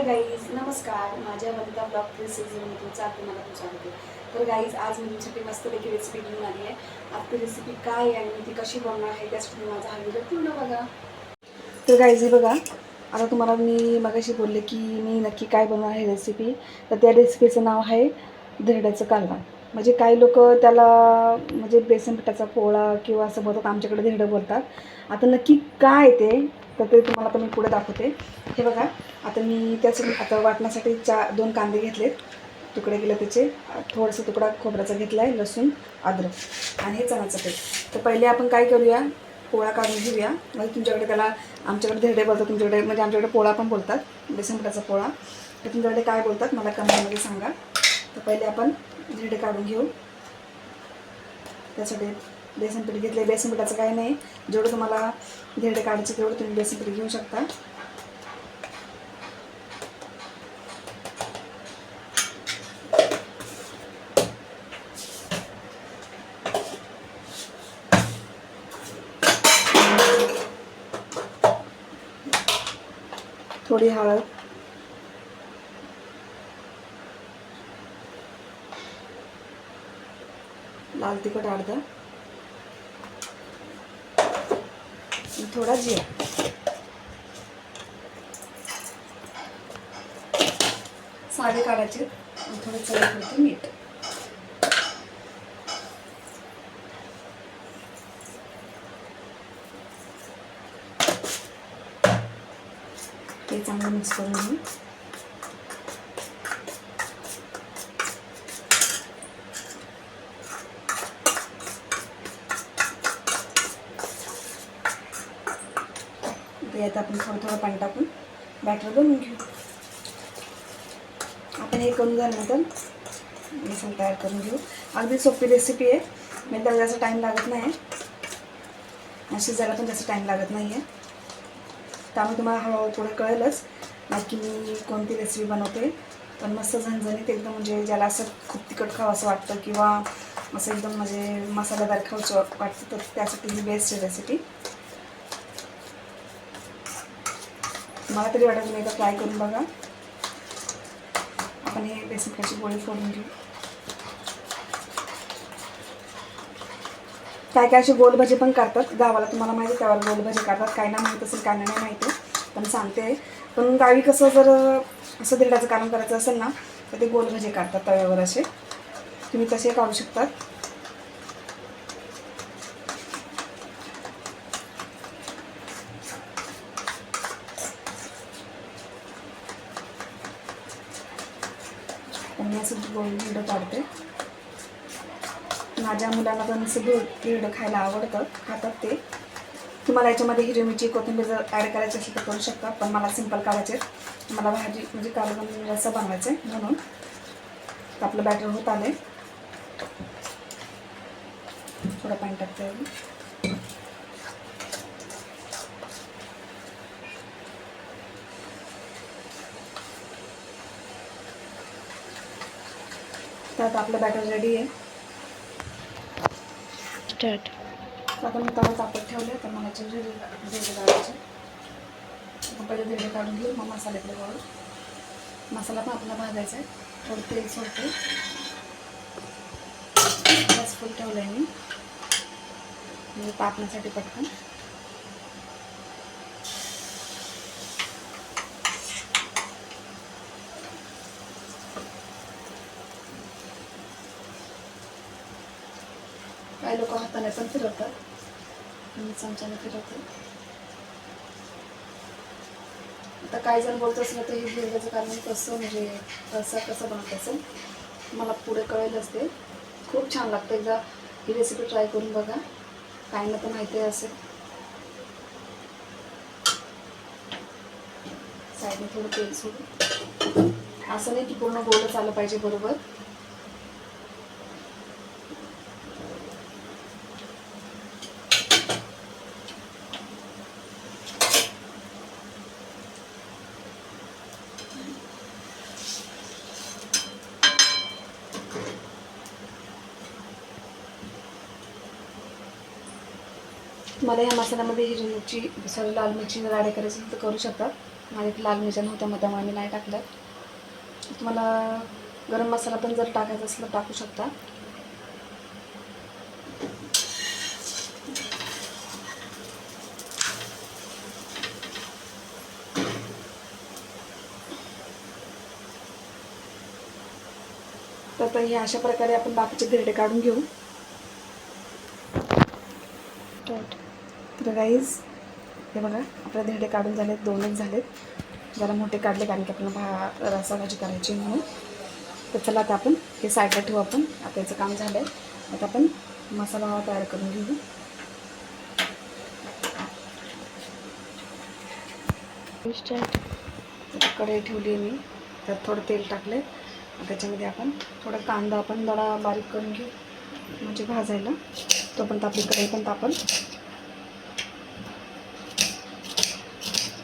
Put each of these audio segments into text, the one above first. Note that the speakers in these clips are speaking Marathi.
हाय गाईज नमस्कार. माझ्या वनिता ब्लॉग थ्री सीझन तुमचं आता मला तुमचं स्वागत आहे तर गाईज आज मी तुमच्यासाठी मस्तपैकी रेसिपी घेऊन आली आहे. आपली रेसिपी काय आहे आणि मी ती कशी बनवणार आहे त्यासाठी माझा हा व्हिडिओ पूर्ण बघा. तर गाईज बघा. आता तुम्हाला मी मगाशी बोलले की मी नक्की काय बनवणार आहे रेसिपी तर त्या रेसिपीचं नाव आहे धिरड्याचं कालवा. म्हणजे काही लोक त्याला म्हणजे बेसन पिठाचा पोळा किंवा असं बोलतात आमच्याकडे धिरडं बोलतात. आता नक्की काय ते तर ते तुम्हाला आता मी पुढे दाखवते. हे बघा आता मी त्याचं आता वाटण्यासाठी चा दोन कांदे घेतलेत. तुकडे गेले त्याचे. थोडंसं तुकडा खोबऱ्याचा घेतला आहे लसूण अद्रक आणि हे चणाचं पीठ. तर पहिले आपण काय करूया? पोळा काढून घेऊया. म्हणजे तुमच्याकडे त्याला आमच्याकडे धिरडे बोलतात तुमच्याकडे म्हणजे आमच्याकडे पोळा पण बोलतात. बेसन पिठाचा पोळा. तर तुमच्याकडे काय बोलतात मला कमेंटमध्ये सांगा. तर पहिले आपण धिरडे काढून घेऊ. त्यासाठी बेसनपीठ घेतले बेसन पिठाचं काही नाही. जेवढं तुम्हाला धिरडे काढायचे तेवढं तुम्ही बेसन पीठ घेऊ शकता. थोडी हळद. लाल तिखट अर्धा. थोडा जिरा साधे काढायचे. थोडं थोडं होते मीठ ते चांगलं मिक्स करून घेऊ. यात आपण थोडं थोडं पाणी टाकून बॅटर बनवून घेऊ. आपण हे करून झाल्यानंतर बेसन तयार करून घेऊ. अगदी सोपी रेसिपी आहे. म्हणजे त्याला जास्त टाईम लागत नाही. आणि शिजायला पण जास्त टाईम लागत नाही आहे त्यामुळे तुम्हाला हळूहळू पुढे कळेलच. नक्की मी कोणती रेसिपी बनवते. पण मस्त झणझणीत एकदम म्हणजे ज्याला असं खूप तिखट खावं असं वाटतं किंवा असं एकदम म्हणजे मसालेदार खाऊचं वाटतं तर त्यासाठी ही बेस्ट आहे रेसिपी मला तरी वाटत नाही तर ट्राय करून बघा. आपण हे बेसिक त्याची गोळी फोडून घेऊ. काय काय असे गोलभजे पण करतात. गावाला तुम्हाला माहिती आहे त्यावर गोलभजे करतात. काय ना माहीत असेल काय नाही माहिती. पण सांगते. पण गावी कसं जर असं धिरड्याचं काम करायचं असेल ना तर ते गोलभजे काढतात तव्यावर असे. तुम्ही तसे काढू शकतात पण मी असं गोल धिरडं काढते माझ्या मुलांना पण असं दूध खायला आवडतं खातात ते. तुम्हाला याच्यामध्ये हिरवी मिरची कोथिंबीर जर ॲड करायची असेल तर करू शकता पण मला सिंपल काढायचे मला भाजी म्हणजे कालवण रस्सा बनवायचं आहे म्हणून. तर आपलं बॅटर होत आले थोडं पाणी टाकते येईल तर आता आपलं बॅटर रेडी आहे. स्टार्ट आता आपण तवा तापत ठेवले तर मला जिरे जिरे काढायचे. पहिले जिरे काढून घेऊ मग मसाल्याकडे वळू मसाला पण आपला भाजायचा आहे. थोडं तेल सोडते. गॅस फुल ठेवलं आहे मी. म्हणजे पटकन. लोक हाताने पण फिरवतात. मी चमच्याने फिरवते. आता काही जण बोलत असलं तर हे गिरव्याचं कारण कसं म्हणजे रस्सा कसं बनवत असेल? मला पुढे कळेलच ते खूप छान लागतं. एकदा ही रेसिपी ट्राय करून बघा. काहींना तर माहिती आहे असेल. साईडने थोडं तेल सोडू असं नाही की पूर्ण गोलच आलं पाहिजे बरोबर. मला या मसाल्यामध्ये हिरवी मिरची सॉरी लाल मिरची जर ॲड करायची असेल तर करू शकतात माझ्याकडे लाल मिरच्या नव्हत्या मग त्यामुळे मी नाही टाकलं. तुम्हाला गरम मसाला पण जर टाकायचा असेल तर टाकू शकता. तर हे अशा प्रकारे आपण बाकीचे धिरडे काढून घेऊ. तर गाईज हे बघा आपले धेडे काढून झालेत दोनच झालेत. जरा मोठे काढले कारण की आपल्याला भा रसा भाजी करायची म्हणून. तर चला आता आपण हे साईडला ठेवू आपण. आता याचं काम झालं आहे आता आपण मसाला तयार करून घेऊ. कढई ठेवली आहे मी. त्यात थोडं तेल टाकले त्याच्यामध्ये आपण थोडा कांदा आपण दडा बारीक करून घेऊ. म्हणजे भाजायला. तो पण आपली कढई पण तापल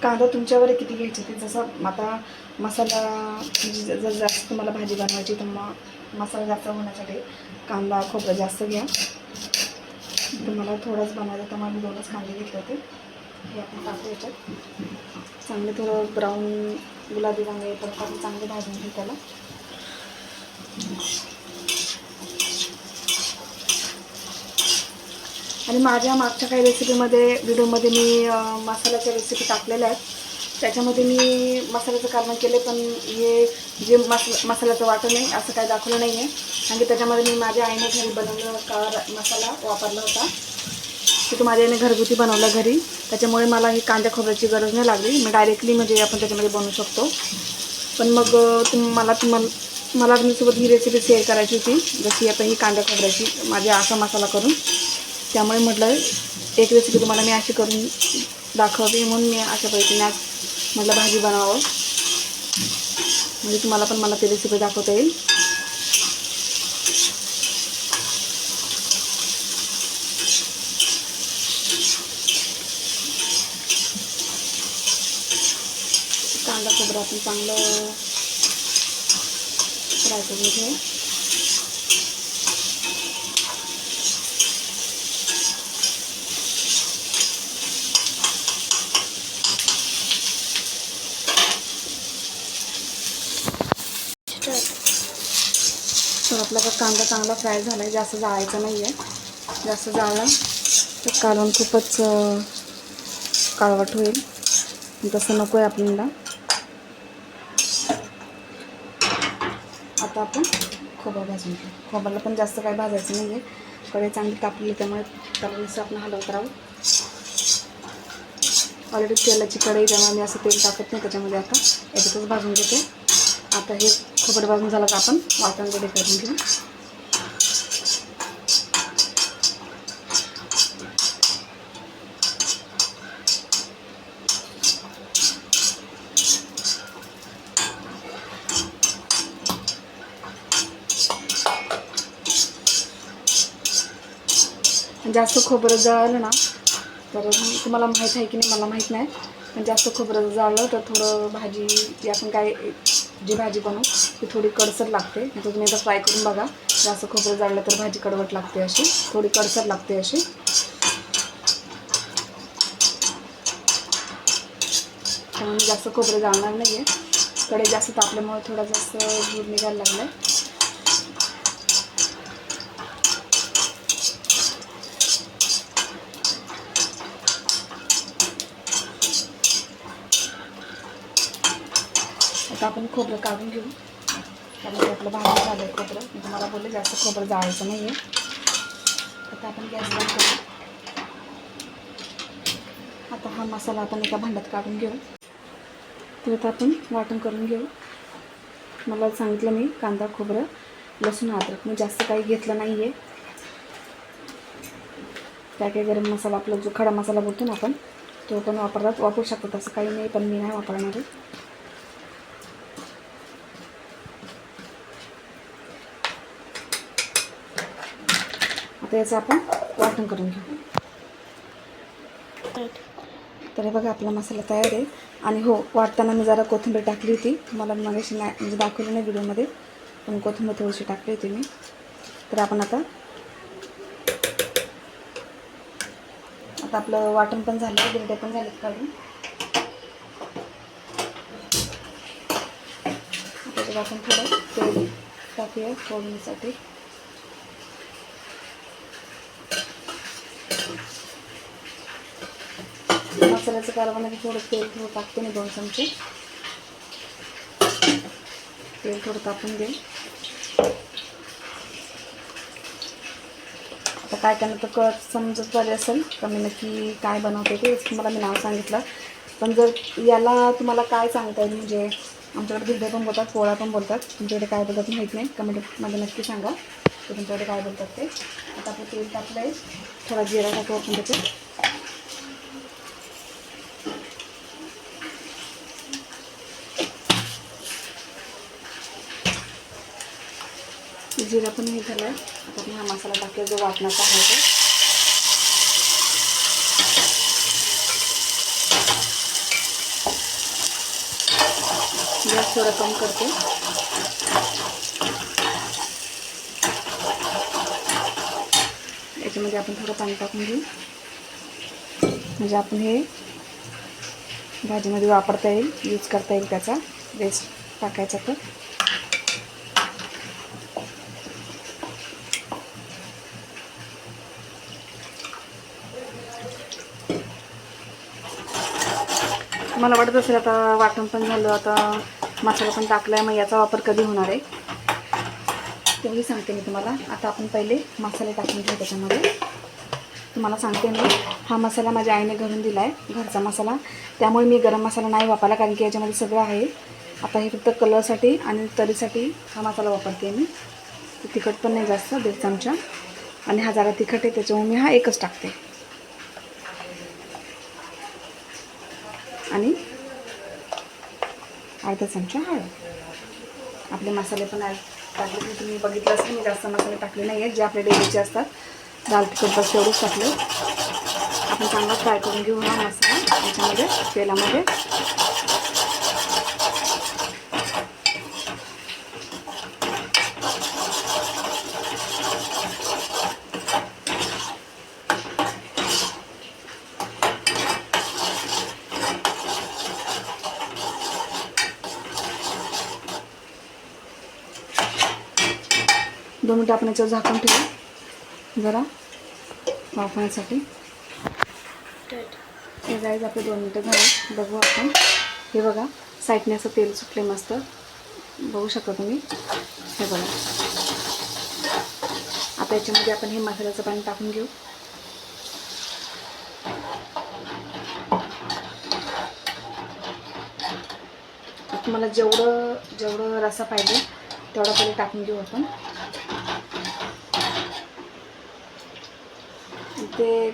कांदा तुमच्यावर किती घ्यायचे? ते जसं आता मसाला म्हणजे जर जास्त तुम्हाला भाजी बनवायची तर मग मसाला जास्त होण्यासाठी कांदा खोबरं जास्त घ्या. तुम्हाला मला थोडंच बनवायचं तर मी दोनच कांदे घेतले होते. हे आपण टाकू याच्यात. चांगले थोडं ब्राऊन गुलाबी रंग येतात चांगले भाजून घेऊ त्याला. आणि माझ्या मागच्या काही रेसिपीमध्ये व्हिडिओमध्ये मी मसाल्याच्या रेसिपी टाकलेल्या आहेत. त्याच्यामध्ये मी मसाल्याचं कारण केले पण हे जे मस मसाल्याचं वाटण आहे असं काही दाखवलं नाही आहे कारण की त्याच्यामध्ये मी माझ्या आईने घरी बनवलं का मसाला वापरला होता. ते माझ्या आईने घरगुती बनवला घरी. त्याच्यामुळे मला ही कांद्या खोबऱ्याची गरज नाही लागली. मी डायरेक्टली म्हणजे आपण त्याच्यामध्ये बनवू शकतो. पण मग तुम मला तुम्हाला मला तुमच्यासोबत ही रेसिपी शेअर करायची होती. जशी आता ही कांद्या खोबऱ्याची माझ्या असा मसाला करून. त्यामुळे म्हटलं एक रेसिपी तुम्हाला मी अशी करून दाखवावी म्हणून मी अशा पद्धतीने आज म्हटलं भाजी बनावं म्हणजे तुम्हाला पण मला ती रेसिपी दाखवता येईल. कांदा खोबरं आपण चांगलं फ्राय करून घेऊ तर आपला का कांदा चांगला फ्राय झाला आहे जास्त जाळायचा नाही आहे जास्त जाळला तर कालवण खूपच काळवट होईल. तसं नको आहे आपल्याला. आता आपण खोबा भाजून घेऊ. खोबाला पण जास्त काही भाजायचं नाही आहे कढई चांगली तापली त्यामुळे त्याला जसं आपण हलवत राहू. ऑलरेडी तेलाची कढई त्यामुळे मी असं तेल टाकत नाही त्याच्यामध्ये आता. याच्यातच भाजून घेते. आता हे खोबरं भाजून झालं का आपण वाटण करून घेऊ. जास्त खोबरं जळालं ना तर तुम्हाला माहीत आहे की नाही मला माहीत नाही. पण जास्त खोबरं जळलं तर थोडं भाजी जी आपण काय जी भाजी बनवू ती थोडी कडसर लागते. तर तुम्ही एकदा फ्राय करून बघा. जास्त खोबरं जाळलं तर भाजी कडवट लागते अशी. थोडी कडसर लागते अशी. त्यामुळे जास्त खोबरं जाळणार नाही आहे कडे जास्त तापल्यामुळे थोडा जास्त दूर निघायला लागला आहे आता आपण खोबरं काढून घेऊ. कारण की आपलं भाजी झालं आहे खोबरं. मी तुम्हाला बोलले जास्त खोबरं जाळायचं नाही आहे आता आपण गॅस बंद करू. आता हा मसाला आपण एका भांड्यात काढून घेऊ. तर आता आपण वाटण करून घेऊ. मला सांगितलं मी कांदा खोबरं लसूण अद्रक. मी जास्त काही घेतलं नाही आहे काय काही गरम मसाला आपला जो खडा मसाला बोलतो ना आपण तो पण वापरतात वापरू शकतात असं काही नाही पण मी नाही वापरणार आहे. आता याचं आपण वाटण करून घेऊ. तर हे बघा आपला मसाला तयार आहे. आणि हो वाटताना मी जरा कोथिंबीर टाकली होती. तुम्हाला मागाशी नाही म्हणजे दाखवली नाही व्हिडिओमध्ये पण कोथिंबीर थोडीशी टाकली होती मी. तर आपण आता आता आपलं वाटण पण झालं बिरडे पण झालेत काढून. तर आपण थोडं तेल टाकूया फोडणीसाठी. मसाल्याचं कारवामध्ये थोडं तेल थोडं टाकते मी दोन चमचे. तेल थोडं टाकून देईल आता काय त्यांना तर कळत समजत पाहिजे असेल तर मी नक्की काय बनवते ते तुम्हाला मी नाव सांगितलं. पण जर याला तुम्हाला काय सांगता येईल म्हणजे आमच्याकडे भिडे पण बोलतात पोळा पण बोलतात. तुमच्याकडे काय बोलतात माहीत नाही कमेंटमध्ये नक्की सांगा. तर तुमच्याकडे काय बोलतात ते. आता आपलं तेल टाकलं आहे थोडा जिरा टाकू आपण त्याच्यात. जिरा पण हे झालं आता आपण हा मसाला टाकूया जो वाटणाचा आहे तो. गॅस थोडा कम करते. याच्यामध्ये आपण थोडं पाणी टाकून घेऊ. म्हणजे आपण हे भाजीमध्ये वापरता येईल यूज करता येईल त्याचा. वेस्ट टाकायचा तर मला वाटत असेल आता वाटण पण झालं आता मसाला पण टाकला आहे मग याचा वापर कधी होणार आहे? तेही सांगते मी तुम्हाला. आता आपण पहिले मसाले टाकून घेऊ त्याच्यामध्ये. तुम्हाला सांगते मी हा मसाला माझ्या आईने घरून दिला आहे घरचा मसाला. त्यामुळे मी गरम मसाला नाही वापरला कारण की याच्यामध्ये सगळं आहे. आता हे फक्त कलरसाठी आणि तरीसाठी हा मसाला वापरते मी. तिखट पण नाही जास्त दीड चमचा. आणि हा जरा तिखट आहे त्याच्यामुळे मी हा एकच टाकते. आणि अर्धा चमचा हळद. आपले मसाले पण टाकले तुम्ही बघितलं असेल मी जास्त मसाले टाकले नाही आहेत जे आपले डेलीचे असतात दाल तिखट बस तेवढंच टाकले. आपण चांगला फ्राय करून घेऊ हा मसाला त्याच्यामध्ये तेलामध्ये. दोन मिनटं आपण याच्यावर झाकून ठेवू. जरा वाफवण्यासाठी. हे जायचं आपले दोन मिनटं झाले. बघू आपण. हे बघा साईडने असं तेल सुटले मस्त. बघू शकता तुम्ही. हे बघा. आता याच्यामध्ये आपण हे मसाल्याचं पाणी टाकून घेऊ. तुम्हाला जेवढं जेवढं रसा पाहिजे तेवढा पहिले टाकून घेऊ आपण. ते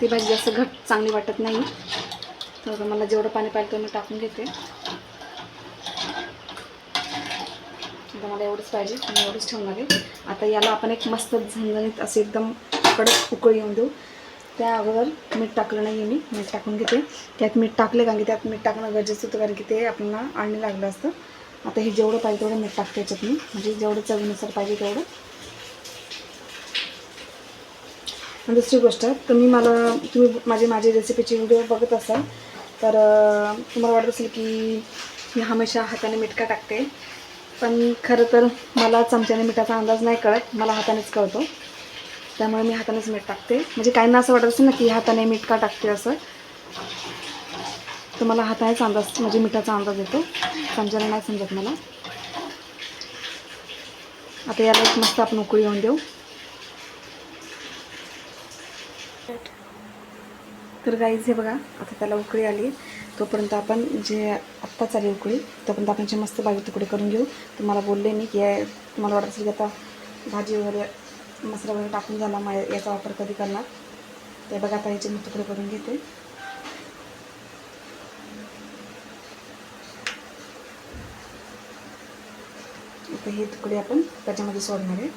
ती भाजी जास्त घट चांगली वाटत नाही. तर मला जेवढं पाणी पाहिजे तेवढं मी टाकून घेते. आता मला एवढंच पाहिजे मी एवढंच ठेवणार आहे. आता याला आपण एक मस्त झणझणीत असे एकदम कडक उकळी येऊन देऊ. त्या अगोदर मीठ टाकलं नाही मी मीठ टाकून घेते. त्यात मीठ टाकले कारण की त्यात मीठ टाकणं गरजेचं होतं कारण की ते आपल्याला आणणे लागलं असतं. आता हे जेवढं पाहिजे तेवढं मीठ टाकते याच्यात मी. म्हणजे जेवढं चवीनुसार पाहिजे तेवढं आणि दुसरी गोष्ट तुम्ही मला तुम्ही माझे माझी रेसिपीची व्हिडिओ बघत असाल तर तुम्हाला वाटत असेल की मी हमेशा हाताने मिठका टाकते. पण खरं तर मला चमच्याने मिठाचा अंदाज नाही कळत मला हातानेच कळतो. त्यामुळे मी हातानेच मीठ टाकते. म्हणजे काहींना असं वाटत असेल ना की हाताने मीठ का टाकते असं. तर मला हातानेच अंदाज म्हणजे मिठाचा अंदाज येतो. चमच्याने नाही समजत मला. आता याला एक मस्त आपण उकळी येऊन देऊ. तर गाईज हे बघा आता त्याला उकळी आली. तोपर्यंत आपण जे आत्ताच आली उकळी तोपर्यंत आपण जे मस्त बाजू तुकडे करून घेऊ. तुम्हाला बोलले मी की तुम्हाला वाटत असेल की आता भाजी वगैरे मसाला वगैरे टाकून झाला मा याचा वापर कधी करणार? ते बघा आता याचे मी तुकडे करून घेते. आता हे तुकडे आपण त्याच्यामध्ये सोडणार आहे.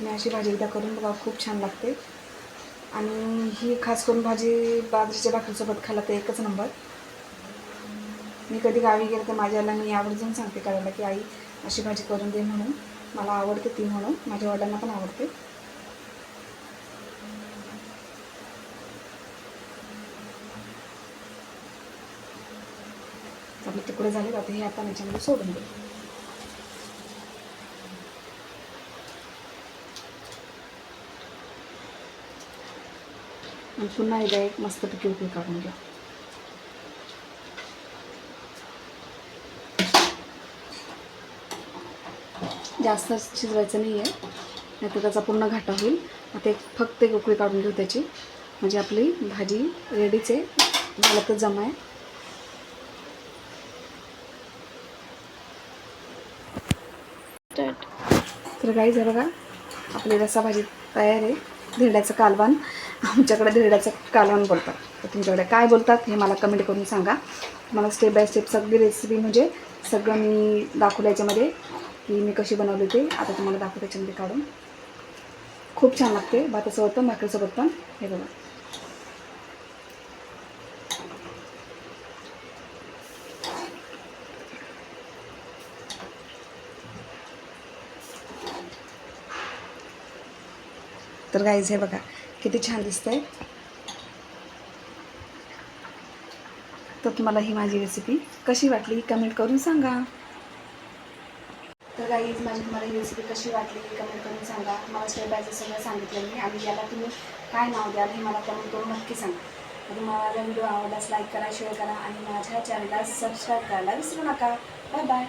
तुम्ही अशी भाजी एकदा करून बघा खूप छान लागते. आणि ही खास करून भाजी बाजरीच्या भाकरीसोबत खायला तर एकच नंबर. मी कधी गावी गेलं तर माझ्या आईला मी आवर्जून सांगते करायला की आई अशी भाजी करून दे म्हणून. मला आवडते ती म्हणून. माझ्या वडिलांना पण आवडते. तर आपले तुकडे झाले आता हे आपण याच्यामध्ये सोडून देऊ. आणि पुन्हा एकदा एक मस्तपैकी उकळी काढून घ्या. जास्त शिजवायचं नाही आहे नाही तर त्याचा पूर्ण घाटा होईल. आता एक फक्त एक उकळी काढून घेऊ त्याची. म्हणजे आपली भाजी रेडीच आहे झालं तर जमा आहे. तर काही जर का आपली रसा भाजी तयार आहे. धिरड्याचं कालवान आमच्याकडे धिरड्याचं कालवण बोलतात. तर तुमच्याकडे काय बोलतात हे मला कमेंट करून सांगा. मला स्टेप बाय स्टेप सगळी रेसिपी म्हणजे सगळं मी दाखवलं याच्यामध्ये की मी कशी बनवली ते. आता तुम्हाला दाखवते याच्यामध्ये काढून. खूप छान लागते. भातासोबत पण भाकरीसोबत पण. हे बघा. तर गाईज हे बघा. किती छान दिसतंय. तर तुम्हाला ही माझी रेसिपी कशी वाटली ही कमेंट करून सांगा. तर गाईज माझी तुम्हाला ही रेसिपी कशी वाटली ही कमेंट करून सांगा. मला स्टेप बाय स्टेप सगळं सांगितलं मी आणि याला तुम्ही काय नाव द्याल हे मला कमेंट करून नक्की सांगा. तर तुम्हाला माझा व्हिडिओ आवडल्यास लाईक करा शेअर करा आणि माझ्या चॅनलला सबस्क्राईब करायला विसरू नका. Bye bye